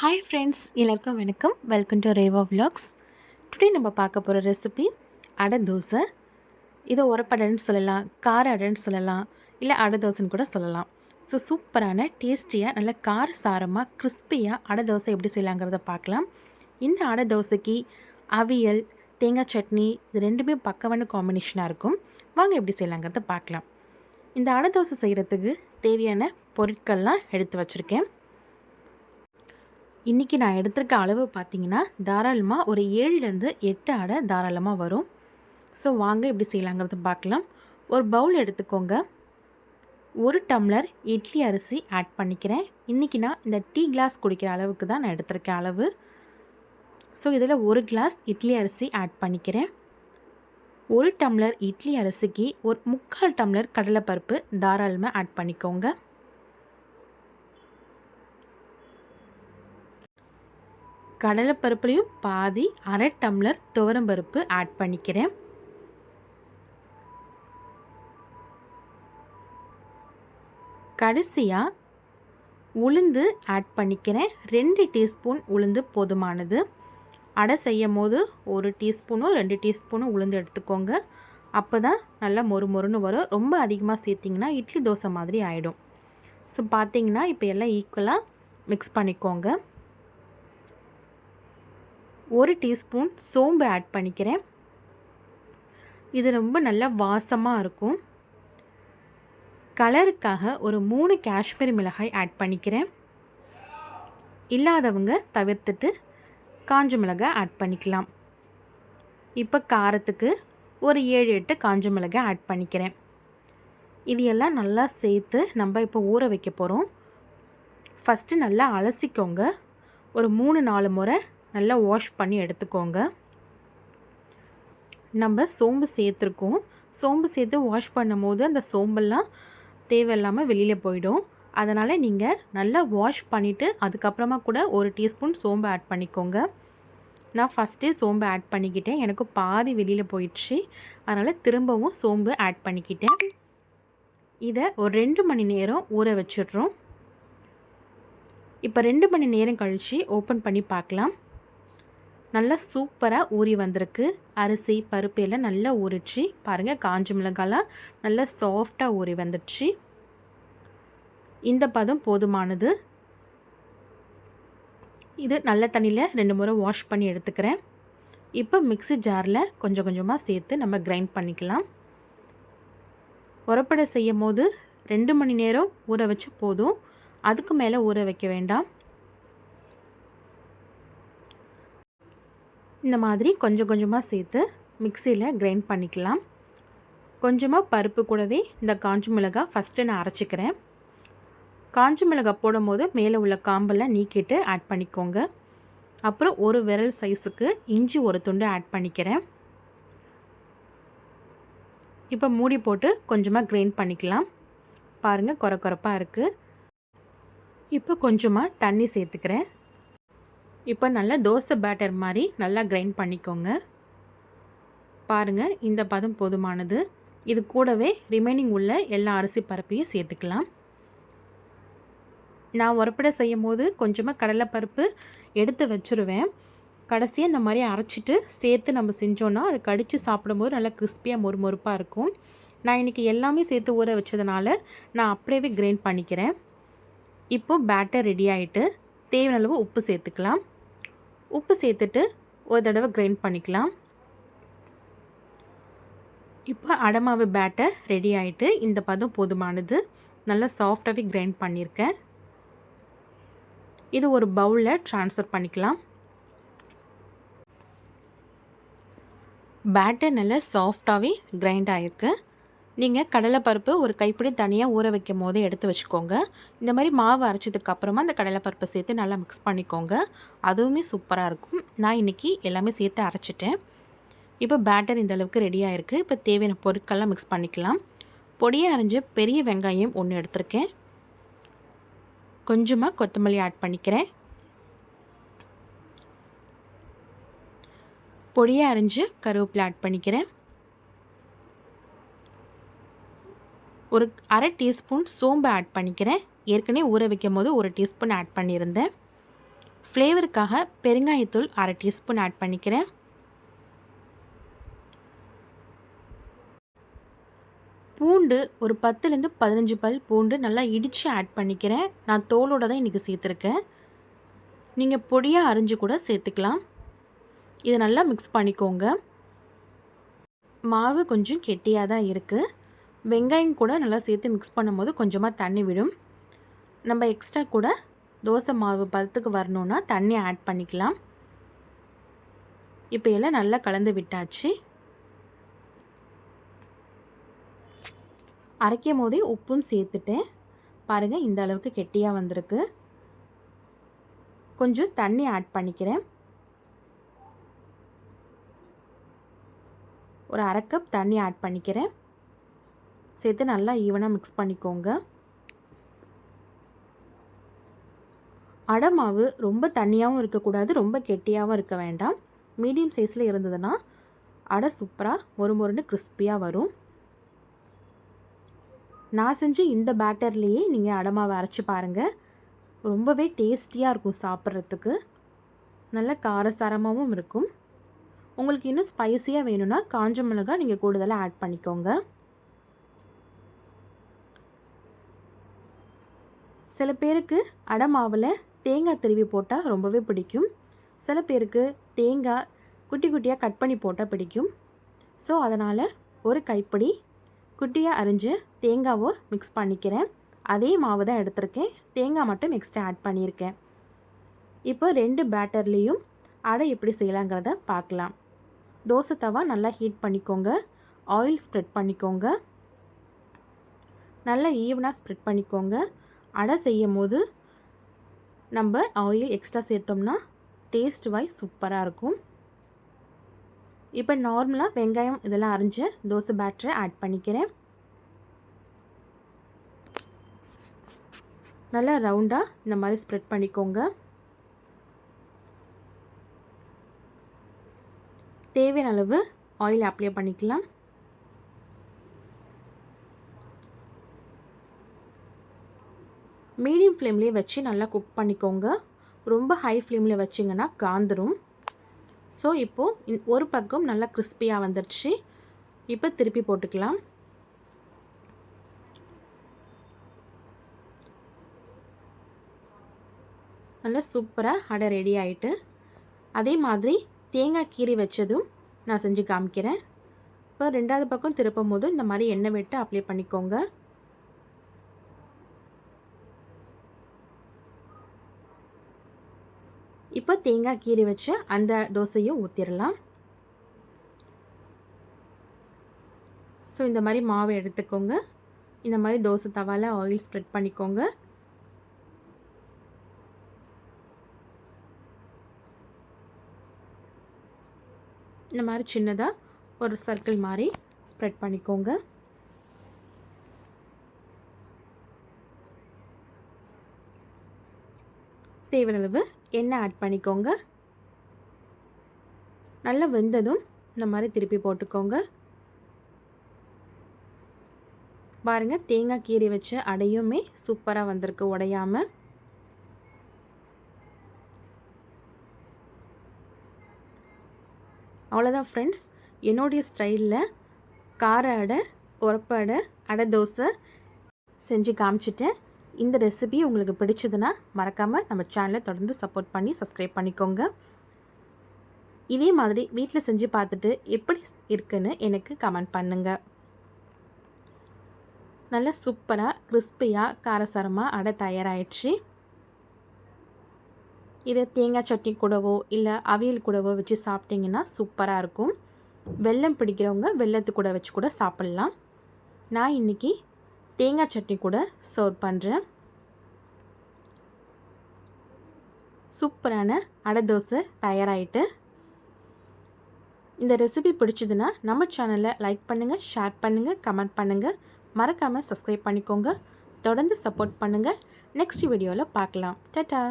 Hi friends எல்லாருக்கும் வணக்கம். Welcome to Reva vlogs today நம்ம பார்க்க போகிற ரெசிபி அடை தோசை. இதை உரப்படைன்னு சொல்லலாம் கார அடைன்னு சொல்லலாம் இல்லை அடை தோசைன்னு கூட சொல்லலாம். ஸோ சூப்பரான டேஸ்டியாக நல்ல கார சாரமாக கிறிஸ்பியாக அடை தோசை எப்படி செய்யலாங்கிறத பார்க்கலாம். இந்த அடை தோசைக்கு அவியல் தேங்காய் சட்னி இது ரெண்டுமே பக்கவான காம்பினேஷனாக இருக்கும். வாங்க எப்படி செய்யலாங்கிறத பார்க்கலாம். இந்த அடை தோசை செய்கிறதுக்கு தேவையான பொருட்கள்லாம் எடுத்து வச்சுருக்கேன். இன்றைக்கி நான் எடுத்திருக்க அளவு பார்த்தீங்கன்னா தாராளமாக ஒரு ஏழுலேருந்து எட்டு அடை தாராளமாக வரும். ஸோ வாங்க எப்படி செய்யலாங்கிறத பார்க்கலாம். ஒரு பவுல் எடுத்துக்கோங்க. ஒரு டம்ளர் இட்லி அரிசி ஆட் பண்ணிக்கிறேன். இன்றைக்கி நான் இந்த டீ கிளாஸ் குடிக்கிற அளவுக்கு தான் நான் எடுத்திருக்கேன் அளவு. ஸோ இதில் ஒரு கிளாஸ் இட்லி அரிசி ஆட் பண்ணிக்கிறேன். ஒரு டம்ளர் இட்லி அரிசிக்கு ஒரு முக்கால் டம்ளர் கடலைப்பருப்பு தாராளமாக ஆட் பண்ணிக்கோங்க. கடலைப்பருப்புலையும் பாதி அரை டம்ளர் துவரம்பருப்பு ஆட் பண்ணிக்கிறேன். கடைசியாக உளுந்து ஆட் பண்ணிக்கிறேன். ரெண்டு டீஸ்பூன் உளுந்து போதுமானது. அடை செய்யும் போது ஒரு டீஸ்பூனும் ரெண்டு டீஸ்பூனும் உளுந்து எடுத்துக்கோங்க. அப்போ தான் நல்லா மொறு மொறுன்னு வரும். ரொம்ப அதிகமாக சேர்த்திங்கன்னா இட்லி தோசை மாதிரி ஆகிடும் ஸோ பார்த்தீங்கன்னா இப்போ எல்லாம் ஈக்குவலாக மிக்ஸ் பண்ணிக்கோங்க. ஒரு டீஸ்பூன் சோம்பு ஆட் பண்ணிக்கிறேன். இது ரொம்ப நல்லா வாசமாக இருக்கும். கலருக்காக ஒரு மூணு காஷ்மீரி மிளகாய் ஆட் பண்ணிக்கிறேன். இல்லாதவங்க தவிர்த்துட்டு காஞ்ச மிளகாய் ஆட் பண்ணிக்கலாம். இப்போ காரத்துக்கு ஒரு ஏழு எட்டு காஞ்ச மிளகாய் ஆட் பண்ணிக்கிறேன். இது எல்லாம் நல்லா சேர்த்து நம்ம இப்போ ஊற வைக்க போகிறோம் ஃபஸ்ட்டு நல்லா அலசிக்கோங்க. ஒரு மூணு நாலு முறை நல்லா வாஷ் பண்ணி எடுத்துக்கோங்க. நம்ம சோம்பு சேர்த்துருக்கோம். சோம்பு சேர்த்து வாஷ் பண்ணும் போது அந்த சோம்பெல்லாம் தேவையில்லாமல் வெளியில் போயிடும். அதனால் நீங்கள் நல்லா வாஷ் பண்ணிவிட்டு அதுக்கப்புறமா கூட ஒரு டீஸ்பூன் சோம்பு ஆட் பண்ணிக்கோங்க. நான் ஃபஸ்ட்டே சோம்பு ஆட் பண்ணிக்கிட்டேன். எனக்கு பாதி வெளியில் போயிடுச்சு. அதனால் திரும்பவும் சோம்பு ஆட் பண்ணிக்கிட்டேன். இதை ஒரு ரெண்டு மணி நேரம் ஊற வச்சிடுறோம். இப்போ ரெண்டு மணி நேரம் கழித்து ஓப்பன் பண்ணி பார்க்கலாம். நல்லா சூப்பராக ஊறி வந்திருக்கு. அரிசி பருப்பு எல்லாம் நல்லா ஊறிச்சு பாருங்கள் காஞ்ச மிளகாலாம் நல்லா சாஃப்டாக ஊறி வந்துடுச்சு. இந்த பதம் போதுமானது. இது நல்ல தண்ணியில் ரெண்டு முறை வாஷ் பண்ணி எடுத்துக்கிறேன். இப்போ மிக்ஸி ஜாரில் கொஞ்சம் கொஞ்சமாக சேர்த்து நம்ம கிரைண்ட் பண்ணிக்கலாம். உரப்படை செய்யும் போது ரெண்டு மணி நேரம் ஊற வச்சு போதும். அதுக்கு மேலே ஊற வைக்க வேண்டாம். இந்த மாதிரி கொஞ்சம் கொஞ்சமாக சேர்த்து மிக்சியில் கிரைண்ட் பண்ணிக்கலாம். கொஞ்சமாக பருப்பு கூடவே இந்த காஞ்சி மிளகாய் ஃபஸ்ட்டு நான் அரைச்சிக்கிறேன். காஞ்சி மிளகாய் போடும் போது மேலே உள்ள காம்பெல்லாம் நீக்கிட்டு ஆட் பண்ணிக்கோங்க. அப்புறம் ஒரு விரல் சைஸுக்கு இஞ்சி ஒரு துண்டு ஆட் பண்ணிக்கிறேன். இப்போ மூடி போட்டு கொஞ்சமாக கிரைண்ட் பண்ணிக்கலாம். பாருங்கள் குறை குறைப்பாக இருக்குது இப்போ கொஞ்சமாக தண்ணி சேர்த்துக்கிறேன். இப்போ நல்லா தோசை பேட்டர் மாதிரி நல்லா கிரைண்ட் பண்ணிக்கோங்க. பாருங்கள் இந்த பதம் போதுமானது. இது கூடவே ரிமைனிங் உள்ள எல்லா அரிசி பருப்பையும் சேர்த்துக்கலாம். நான் உரப்படை செய்யும் போது கொஞ்சமாக கடலைப்பருப்பு எடுத்து வச்சுருவேன். கடைசியாக இந்த மாதிரி அரைச்சிட்டு சேர்த்து நம்ம செஞ்சோன்னா அதை கடித்து சாப்பிடும்போது நல்லா கிறிஸ்பியாக மொறுமொறுப்பாக இருக்கும். நான் இன்றைக்கி எல்லாமே சேர்த்து ஊற வச்சதுனால நான் அப்படியே கிரைண்ட் பண்ணிக்கிறேன். இப்போது பேட்டர் ரெடி ஆகிட்டு தேவையான அளவு உப்பு சேர்த்துக்கலாம். உப்பு சேர்த்துட்டு ஒரு தடவை கிரைண்ட் பண்ணிக்கலாம். இப்போ அடமாவு பேட்டர் ரெடி ஆகிட்டு இந்த பதம் போதுமானது. நல்லா சாஃப்டாகவே கிரைண்ட் பண்ணியிருக்கேன். இது ஒரு பவுலில் ட்ரான்ஸ்ஃபர் பண்ணிக்கலாம். பேட்டர் நல்லா சாஃப்டாகவே கிரைண்ட் ஆகிருக்கு நீங்கள் கடலைப்பருப்பு ஒரு கைப்பிடி தனியாக ஊற வைக்கும் போதே எடுத்து வச்சுக்கோங்க. இந்த மாதிரி மாவு அரைச்சதுக்கு அப்புறமா அந்த கடலைப்பருப்பை சேர்த்து நல்லா மிக்ஸ் பண்ணிக்கோங்க. அதுவுமே சூப்பராக இருக்கும். நான் இன்றைக்கி எல்லாமே சேர்த்து அரைச்சிட்டேன். இப்போ பேட்டர் இந்த அளவுக்கு ரெடியாக இருக்குது இப்போ தேவையான பொருட்கள்லாம் மிக்ஸ் பண்ணிக்கலாம். பொடியை அரைஞ்சு பெரிய வெங்காயம் ஒன்று எடுத்திருக்கேன். கொஞ்சமாக கொத்தமல்லி ஆட் பண்ணிக்கிறேன். பொடியை அரைஞ்சு கருவேப்பிலை ஆட் பண்ணிக்கிறேன். ஒரு அரை டீஸ்பூன் சோம்பு ஆட் பண்ணிக்கிறேன். ஏற்கனவே ஊற வைக்கும் போது ஒரு டீஸ்பூன் ஆட் பண்ணியிருந்தேன். ஃப்ளேவருக்காக பெருங்காயத்தூள் அரை டீஸ்பூன் ஆட் பண்ணிக்கிறேன். பூண்டு ஒரு பத்துலேருந்து பதினஞ்சு பல் பூண்டு நல்லா இடித்து ஆட் பண்ணிக்கிறேன். நான் தோலோட தான் இன்றைக்கி சேர்த்துருக்கேன். நீங்கள் பொடியாக அரிஞ்சு கூட சேர்த்துக்கலாம். இதை நல்லா மிக்ஸ் பண்ணிக்கோங்க. மாவு கொஞ்சம் கெட்டியாக தான் இருக்குது வெங்காயம் கூட நல்லா சேர்த்து மிக்ஸ் பண்ணும்போது கொஞ்சமாக தண்ணி விடும். நம்ம எக்ஸ்ட்ரா கூட தோசை மாவு பதத்துக்கு வரணுன்னா தண்ணி ஆட் பண்ணிக்கலாம். இப்போ எல்லாம் நல்லா கலந்து விட்டாச்சு. அரைக்கும் போதே உப்பும் சேர்த்துட்டேன். பாருங்கள் இந்த அளவுக்கு கெட்டியாக வந்திருக்கு. கொஞ்சம் தண்ணி ஆட் பண்ணிக்கிறேன். ஒரு அரை கப் தண்ணி ஆட் பண்ணிக்கிறேன். சேர்த்து நல்லா ஈவனாக மிக்ஸ் பண்ணிக்கோங்க. அடை மாவு ரொம்ப தண்ணியாகவும் இருக்கக்கூடாது ரொம்ப கெட்டியாகவும் இருக்க வேண்டாம். மீடியம் சைஸில் இருந்ததுன்னா அடை சூப்பராக ஒரு முருன்னு கிறிஸ்பியாக வரும். நான் செஞ்சு இந்த பேட்டர்லேயே நீங்கள் அடமாவை அரைச்சி பாருங்கள் ரொம்பவே டேஸ்டியாக இருக்கும் சாப்பிட்றதுக்கு. நல்ல காரசாரமாகவும் இருக்கும். உங்களுக்கு இன்னும் ஸ்பைஸியாக வேணும்னா காஞ்ச மிளகாய் நீங்கள் கூடுதலாக ஆட் பண்ணிக்கோங்க. சில பேருக்கு அடமாவில் தேங்காய் திருவி போட்டால் ரொம்பவே பிடிக்கும். சில பேருக்கு தேங்காய் குட்டி குட்டியாக கட் பண்ணி போட்டால் பிடிக்கும். ஸோ அதனால் ஒரு கைப்பிடி குட்டியாக அரிஞ்சு தேங்காவை மிக்ஸ் பண்ணிக்கிறேன். அதே மாவு தான் எடுத்திருக்கேன். தேங்காய் மட்டும் எக்ஸ்ட்ரா ஆட் பண்ணியிருக்கேன். இப்போ ரெண்டு பேட்டர்லேயும் அடை எப்படி செய்யலாங்கிறத பார்க்கலாம். தோசை தவா நல்லா ஹீட் பண்ணிக்கோங்க. ஆயில் ஸ்ப்ரெட் பண்ணிக்கோங்க. நல்லா ஈவனாக ஸ்ப்ரெட் பண்ணிக்கோங்க. அடை செய்யும் போது நம்ம ஆயில் எக்ஸ்ட்ரா சேர்த்தோம்னா டேஸ்ட் வைஸ் சூப்பராக இருக்கும். இப்போ நார்மலாக வெங்காயம் இதெல்லாம் அரிஞ்சு தோசை பேட்டரை ஆட் பண்ணிக்கிறேன். நல்லா ரவுண்டாக இந்த மாதிரி ஸ்ப்ரெட் பண்ணிக்கோங்க. தேவையான அளவு ஆயில் அப்ளை பண்ணிக்கலாம். மீடியம் ஃப்ளேம்லேயே வச்சு நல்லா குக் பண்ணிக்கோங்க. ரொம்ப ஹை ஃப்ளேமில் வச்சிங்கன்னா காந்துரும். ஸோ இப்போது ஒரு பக்கம் நல்லா கிறிஸ்பியாக வந்துடுச்சு. இப்போ திருப்பி போட்டுக்கலாம். நல்லா சூப்பராக அடை ரெடி ஆகிட்டு அதே மாதிரி தேங்காய் கீரி வச்சதும் நான் செஞ்சு காமிக்கிறேன். இப்போ ரெண்டாவது பக்கம் திருப்பும் போது இந்த மாதிரி எண்ணெய் விட்டு அப்ளை பண்ணிக்கோங்க. இப்போ தேங்காய் கீரி வச்சு அந்த தோசையும் ஊற்றிடலாம் ஸோ இந்த மாதிரி மாவு எடுத்துக்கோங்க. இந்த மாதிரி தோசை தவாவில் ஆயில் ஸ்ப்ரெட் பண்ணிக்கோங்க. இந்த மாதிரி சின்னதாக ஒரு சர்க்கிள் மாதிரி ஸ்ப்ரெட் பண்ணிக்கோங்க. தேவையளவு எண்ணெய் ஆட் பண்ணிக்கோங்க. நல்லா வெந்ததும் இந்த மாதிரி திருப்பி போட்டுக்கோங்க. பாருங்கள் தேங்காய் கீரை வச்ச அடையுமே சூப்பராக வந்திருக்கு உடையாமல் அவ்வளோதான் ஃப்ரெண்ட்ஸ் என்னுடைய ஸ்டைலில் கார அடை உரப்பு அடை அடை தோசை செஞ்சு காமிச்சிட்டேன். இந்த ரெசிபி உங்களுக்கு பிடிச்சதுன்னா மறக்காமல் நம்ம சேனலை தொடர்ந்து சப்போர்ட் பண்ணி சப்ஸ்கிரைப் பண்ணிக்கோங்க. இதே மாதிரி வீட்டில் செஞ்சு பார்த்துட்டு எப்படி இருக்குன்னு எனக்கு கமெண்ட் பண்ணுங்கள் நல்லா சூப்பராக கிறிஸ்பியாக காரசாரமாக அடை தயாராகிடுச்சு இதை தேங்காய் சட்னி கூடவோ இல்லை அவியல் கூடவோ வச்சு சாப்பிட்டிங்கன்னா சூப்பராக இருக்கும். வெல்லம் பிடிக்கிறவங்க வெள்ளத்து கூட வச்சு கூட சாப்பிட்லாம். நான் இன்றைக்கி தேங்காய் சட்னி கூட சர்வ் பண்ணுறேன் சூப்பரான அடை தோசை தயாராகிட்டு இந்த ரெசிபி பிடிச்சதுன்னா நம்ம சேனலை லைக் பண்ணுங்கள் ஷேர் பண்ணுங்கள் கமெண்ட் பண்ணுங்கள் மறக்காமல் சப்ஸ்கிரைப் பண்ணிக்கோங்க. தொடர்ந்து சப்போர்ட் பண்ணுங்கள் நெக்ஸ்ட் வீடியோவில் பார்க்கலாம். டட்டா